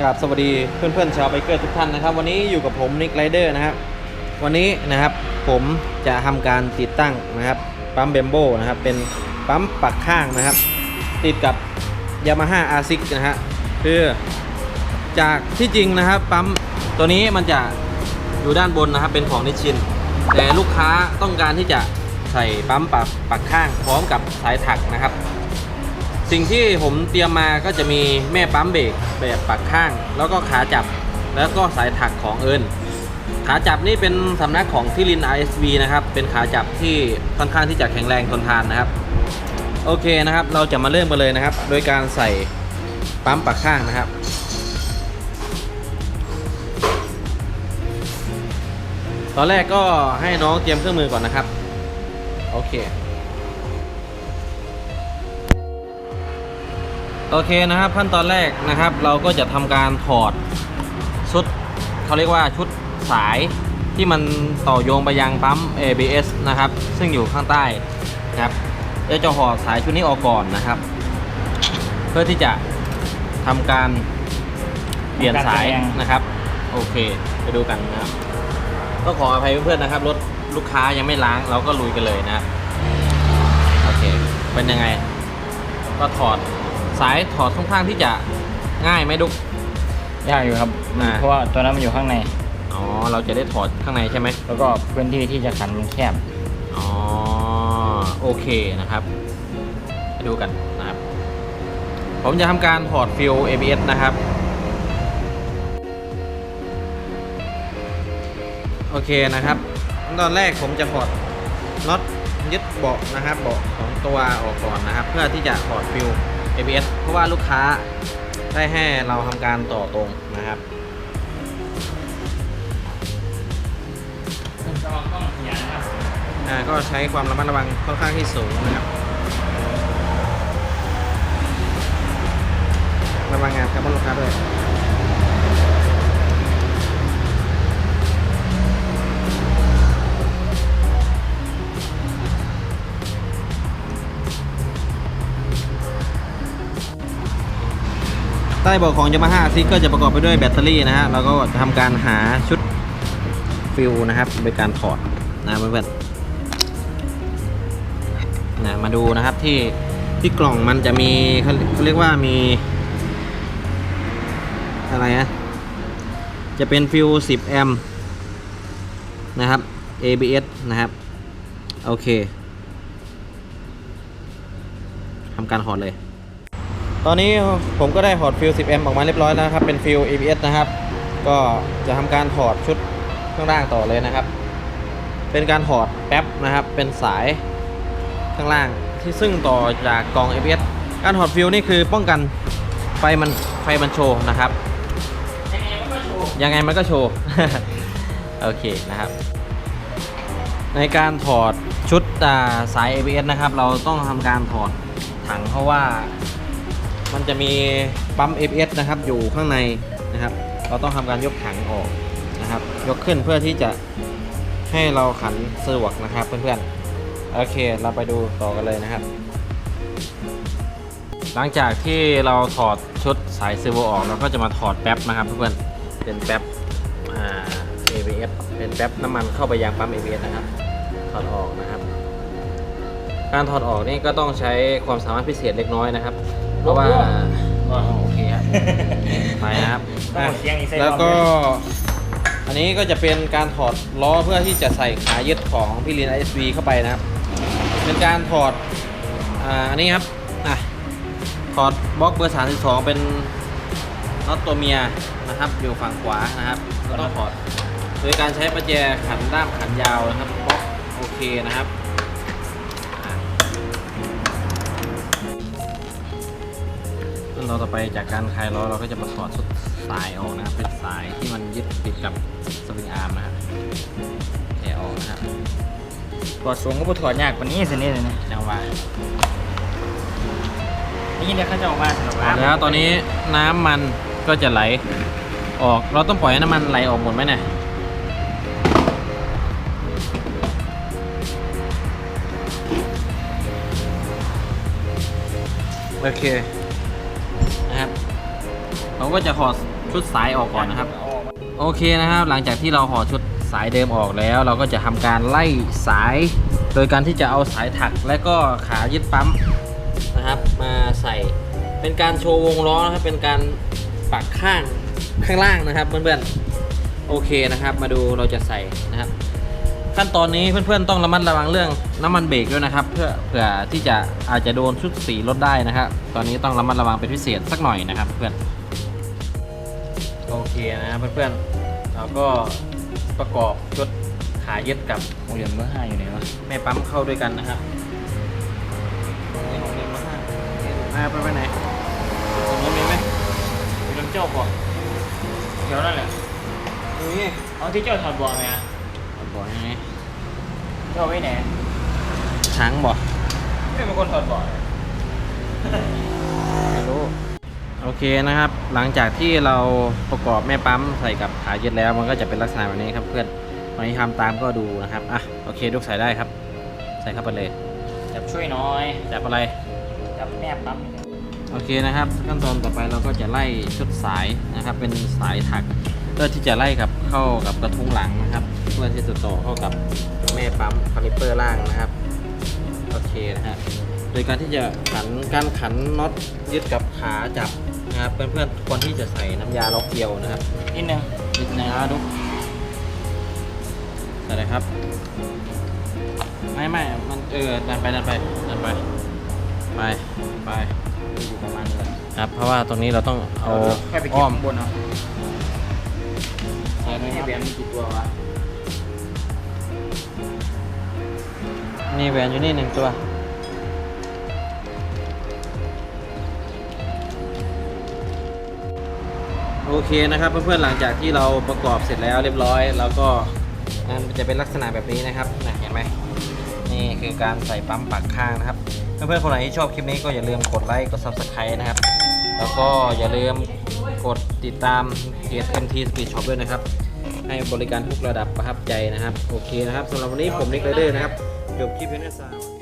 กราบสวัสดีเพื่อนๆชาวไบเกอร์ทุกท่านนะครับ วันนี้อยู่กับผมนิกไรเดอร์นะครับ วันนี้นะครับผมจะทำการติดตั้งนะครับปั๊มเบมโบนะครับเป็นปั๊มปักข้างนะครับ ติดกับ Yamaha r 6นะฮะคือจากที่จริงนะครับปั๊มตัวนี้มันจะอยู่ด้านบนนะครับเป็นของนิชิน แต่ลูกค้าต้องการที่จะใส่ปั๊มปักปักข้างพร้อมกับสายถักนะครับ สิ่งที่ผมเตรียมมาก็จะมีแม่ปั๊มเบรกแบบปักข้าง แล้วก็ขาจับแล้วก็สายถักของเอิญขาจับนี่เป็นสำนักของทิลิน RSV นะครับ เป็นขาจับที่ค่อนข้างที่จะแข็งแรงทนทานนะครับ โอเคนะครับ เราจะมาเริ่มกันเลยนะครับ โดยการใส่ปั๊มปักข้างนะครับ ตอนแรกก็ให้น้องเตรียมเครื่องมือก่อนนะครับ โอเค โอเคนะครับขั้นตอนแรกนะครับ เราก็จะทำการถอดชุดเขาเรียกว่าชุดสายที่มันต่อโยงไปยังปั๊ม ABS นะครับ ซึ่งอยู่ข้างใต้นะครับเราจะห่อสายชุดนี้ออกก่อนนะครับ เพื่อที่จะทำการเปลี่ยนสายนะครับ โอเค ไปดูกันนะครับต้องขออภัยเพื่อนๆนะครับรถลูกค้ายังไม่ล้างเราก็ลุยกันเลยนะครับโอเคเป็นยังไง ก็ถอด สายถอดค่อนข้างที่จะง่ายไหมดุกยากอยู่ครับ อ่า เพราะว่าตัวนั้นมันอยู่ข้างใน อ๋อ เราจะได้ถอดข้างในใช่ไหม แล้วก็พื้นที่ที่จะขันมันแคบ อ๋อ โอเคนะครับไปดูกันนะครับ ผมจะทำการถอดฟิล ABS นะครับ โอเคนะครับ ตอนแรกผมจะถอดน็อตยึดเบาะนะครับเบาะของตัวออกก่อนนะครับ เพื่อที่จะถอดฟิล ABS เพราะว่าลูกค้าได้ให้เราทำการต่อตรงนะครับก็ใช้ความระมัดระวังค่อนข้างที่สูงนะครับ ระวังงานกับลูกค้าด้วย ต้เบาะของ Yamaha ซิก็จะประกอบไปด้วยแบตเตอรี่นะฮะแล้วก็ทำการหาชุดฟิลนะครับโดยการถอดนะเพื่อนๆนะมาดูนะครับที่ที่กล่องมันจะมีเขาเขาเรียกว่ามี อะไรนะจะเป็นฟิล10 แอมป์นะครับ ABS นะครับ โอเคทำการถอดเลย ตอนนี้ผมก็ได้ถอดฟิล 10แอมออกมาเรียบร้อยแล้วครับ เป็นฟิล ABS นะครับ ก็จะทำการถอดชุดข้างล่างต่อเลยนะครับ เป็นการถอดแป๊บนะครับ เป็นสายข้างล่างที่ซึ่งต่อจากกอง ABS การถอดฟิลนี่คือป้องกันไฟมันไฟมันโชว์นะครับ ยังไงมันก็โชว์ โอเคนะครับ ในการถอดชุดสาย ABS นะครับ เราต้องทำการถอดถังเพราะว่า มันจะมีปั๊ม ABS นะครับอยู่ข้างในนะครับ เราต้องทำการยกถังออกนะครับ ยกขึ้นเพื่อที่จะให้เราขันสะดวกนะครับเพื่อนๆโอเคเราไปดูต่อกันเลยนะครับ หลังจากที่เราถอดชุดสายเซอร์โวออกเราก็จะมาถอดแป๊บนะครับเพื่อนๆเป็นแป๊บอ่า ABS เป็นแป๊บน้ำมันเข้าไปยังปั๊ม ABS นะครับ ถอดออกนะครับ การถอดออกนี่ก็ต้องใช้ความสามารถพิเศษเล็กน้อยนะครับ ราะว่าอ๋อโอเคครับไปนะครับต้องกดเสียงอีกเส้นแล้วก็รอบอันนี้ก็จะเป็นการถอดล้อเพื่อที่จะใส่ขายึดของพี่ลิน ISV เข้าไปนะครับ เป็นการถอดอ่าอันนี้ครับอะถอดบล็อกเบอร์32เป็นน็อตตัวเมียนะครับอยู่ฝั่งขวานะครับก็ต้องถอด โดยการใช้ประแจขันด้ามขันยาวนะครับบล็อกโอเคนะครับ ขั้นตอนต่อไปจากการคลายล้อเราก็จะมาถอดสุดสายออกนะครับเป็นสายที่มันยึดติดกับสปริงอาร์มนะครับแกะออกนะครับถอดสูงก็บ่ถอดยากกว่านี้สินี่เลยนะจังหวะนี่เดี๋ยวเขาจะออกมาสำหรับร้านแล้วตอนนี้น้ำมันก็จะไหลออกเราต้องปล่อยให้น้ำมันไหลออกหมดไหมเนี่ยโอเค เราก็จะถอดชุดสายออกก่อนนะครับ โอเคนะครับ หลังจากที่เราห่อชุดสายเดิมออกแล้ว เราก็จะทำการไล่สาย โดยการที่จะเอาสายถักและก็ขายึดปั๊มนะครับ มาใส่เป็นการโชว์วงล้อนะครับเป็นการปักข้างข้างล่างนะครับเพื่อนๆโอเคนะครับ มาดูเราจะใส่นะครับ ขั้นตอนนี้เพื่อนๆต้องระมัดระวังเรื่องน้ำมันเบรกด้วยนะครับ เพื่อเผื่อที่จะอาจจะโดนชุดสีรถได้นะครับ ตอนนี้ต้องระมัดระวังเป็นพิเศษสักหน่อยนะครับเพื่อน โอเคนะครับเพื่อนๆเราก็ประกอบชุดขายึดกับโอ้ยเดี๋ยวเมื่อห้าอยู่ไหนวะแม่ปั๊มเข้าด้วยกันนะครับนี่ของเรียนมาห้าอ่าไปไปไหนตรงนู้นมีไหมอยู่ลำเจ้าบ่เดี๋ยวนั่นแหละนี่เอาที่เจ้าถอดบ่อไหมอะบอกยังไงเจ้าไว้ไหนช้างบอกไม่เป็นคนถอดบ่อเลยไม่รู้ โอเคนะครับ หลังจากที่เราประกอบแม่ปั๊มใส่กับขายึดแล้วมันก็จะเป็นลักษณะแบบนี้ครับเพื่อนวันนี้ทำตามก็ดูนะครับอะโอเคลูกใส่ได้ครับ ใส่เข้าไปเลยจับช่วยน้อยจับอะไรจับแนบปั๊มโอเคนะครับ ขั้นตอนต่อไปเราก็จะไล่ชุดสายนะครับ เป็นสายถักเพื่อที่จะไล่กับเข้ากับกระทุ้งหลังนะครับ เพื่อที่จะต่อเข้ากับแม่ปั๊มคาลิปเปอร์ล่างนะครับโอเคนะฮะโดยการที่จะขันการขันน็อตยึดกับขาจับ นะครับ เพื่อนๆควรที่จะใส่น้ำยาล็อกเกลียวนะครับนิดนึงนิดนึงอะดูใส่เลยครับ ไม่ไม่มันเออดันไปดันไปดันไปไปไปอยู่ประมาณนี้แหละครับเพราะว่าตรงนี้เราต้องเอาแค่ไปเก็บอ้อมข้างบนเอาใส่ไหมนี่ครับแบนมีกี่ตัววะนี่แหวนอยู่นี่หนึ่งตัว โอเคนะครับเพื่อนๆหลังจากที่เราประกอบเสร็จแล้วเรียบร้อย แล้วก็มันจะเป็นลักษณะแบบนี้นะครับนะเห็นไหมนี่คือการใส่ปั๊มปักข้างนะครับ เพื่อนๆคนไหนที่ชอบคลิปนี้ก็อย่าลืมกดไลค์กด subscribe นะครับ แล้วก็อย่าลืมกดติดตามเพจ MT Speed Shop ด้วยนะครับ ให้บริการทุกระดับประทับใจนะครับ โอเคนะครับสำหรับวันนี้ผมนิกเลเดอร์นะครับจบคลิปเพียงเท่านี้